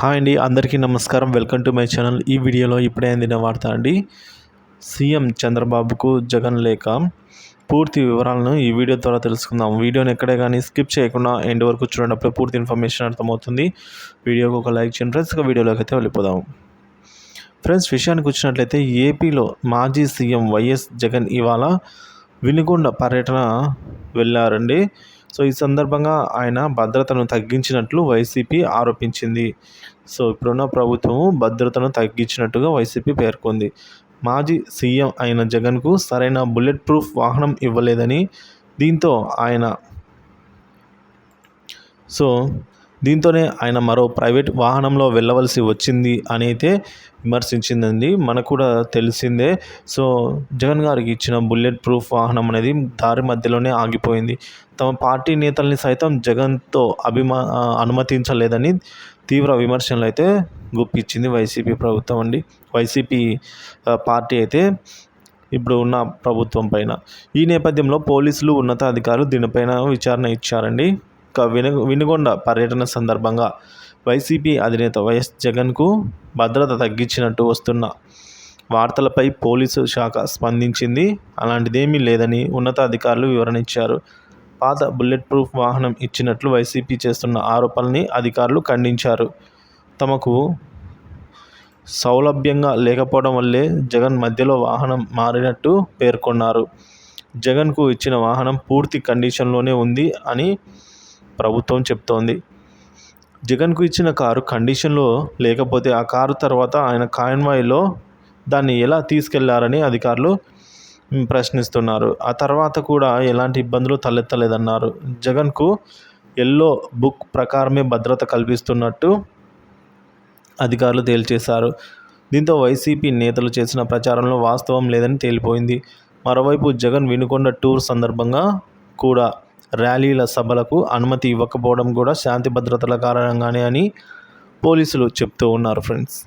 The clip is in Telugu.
హాయ్ అండి అందరికీ నమస్కారం. Welcome to my channel. ఈ వీడియోలో ఇప్పుడే అందిన వార్త అండి. సీఎం చంద్రబాబుకు జగన్ లేఖ పూర్తి వివరాలను ఈ వీడియో ద్వారా తెలుసుకుందాం. వీడియోని ఎక్కడే కానీ స్కిప్ చేయకుండా ఎండ్ వరకు చూడనప్పుడు పూర్తి ఇన్ఫర్మేషన్ అర్థమవుతుంది. వీడియోకి ఒక లైక్ చేయండి ఫ్రెండ్స్. ఒక వీడియోలోకి అయితే వెళ్ళిపోదాం. ఫ్రెండ్స్ విషయానికి వచ్చినట్లయితే ఏపీలో మాజీ సీఎం వైఎస్ జగన్ ఇవాళ వినుగొండ పర్యటన వెళ్ళారండి. సో ఈ సందర్భంగా ఆయన భద్రతను తగ్గించినట్లు వైసీపీ ఆరోపించింది. సో ఇప్పుడున్న ప్రభుత్వము భద్రతను తగ్గించినట్టుగా వైసీపీ పేర్కొంది. మాజీ సీఎం అయిన జగన్కు సరైన బుల్లెట్ ప్రూఫ్ వాహనం ఇవ్వలేదని దీంతో ఆయన సో దీంతోనే ఆయన మరో ప్రైవేట్ వాహనంలో వెళ్ళవలసి వచ్చింది అని అయితే విమర్శించిందండి. మనకు కూడా తెలిసిందే. సో జగన్ గారికి ఇచ్చిన బుల్లెట్ ప్రూఫ్ వాహనం అనేది దారి మధ్యలోనే ఆగిపోయింది. తమ పార్టీ నేతల్ని సైతం జగన్తో అభిమా అనుమతించలేదని తీవ్ర విమర్శలు అయితే గుప్పించింది వైసీపీ ప్రభుత్వం అండి. వైసీపీ పార్టీ అయితే ఇప్పుడు ఉన్న ప్రభుత్వం పైన. ఈ నేపథ్యంలో పోలీసులు ఉన్నతాధికారులు దీనిపైన విచారణ ఇచ్చారండి. విను వినుగొండ పర్యటన సందర్భంగా వైసీపీ అధినేత వైఎస్ జగన్కు భద్రత తగ్గించినట్టు వస్తున్న వార్తలపై పోలీసు శాఖ స్పందించింది. అలాంటిదేమీ లేదని ఉన్నతాధికారులు వివరణ ఇచ్చారు పాత బుల్లెట్ ప్రూఫ్ వాహనం ఇచ్చినట్లు వైసీపీ చేస్తున్న ఆరోపణల్ని అధికారులు ఖండించారు. తమకు సౌలభ్యంగా లేకపోవడం వల్లే జగన్ మధ్యలో వాహనం మారినట్టు పేర్కొన్నారు. జగన్కు ఇచ్చిన వాహనం పూర్తి కండిషన్లోనే ఉంది అని ప్రభుత్వం చెప్తోంది. జగన్కు ఇచ్చిన కారు కండిషన్లో లేకపోతే ఆ కారు తర్వాత ఆయన కాన్వాయ్లో దాన్ని ఎలా తీసుకెళ్ళారని అధికారులు ప్రశ్నిస్తున్నారు. ఆ తర్వాత కూడా ఎలాంటి ఇబ్బందులు తలెత్తలేదన్నారు. జగన్కు ఎల్లో బుక్ ప్రకారమే భద్రత కల్పిస్తున్నట్టు అధికారులు తేల్చేశారు. దీంతో వైసీపీ నేతలు చేసిన ప్రచారంలో వాస్తవం లేదని తేలిపోయింది. మరోవైపు జగన్ వినుకొండ టూర్ సందర్భంగా కూడా ర్యాలీల సభలకు అనుమతి ఇవ్వకపోవడం కూడా శాంతి భద్రతల కారణంగానే అని పోలీసులు చెప్తూ ఉన్నారు ఫ్రెండ్స్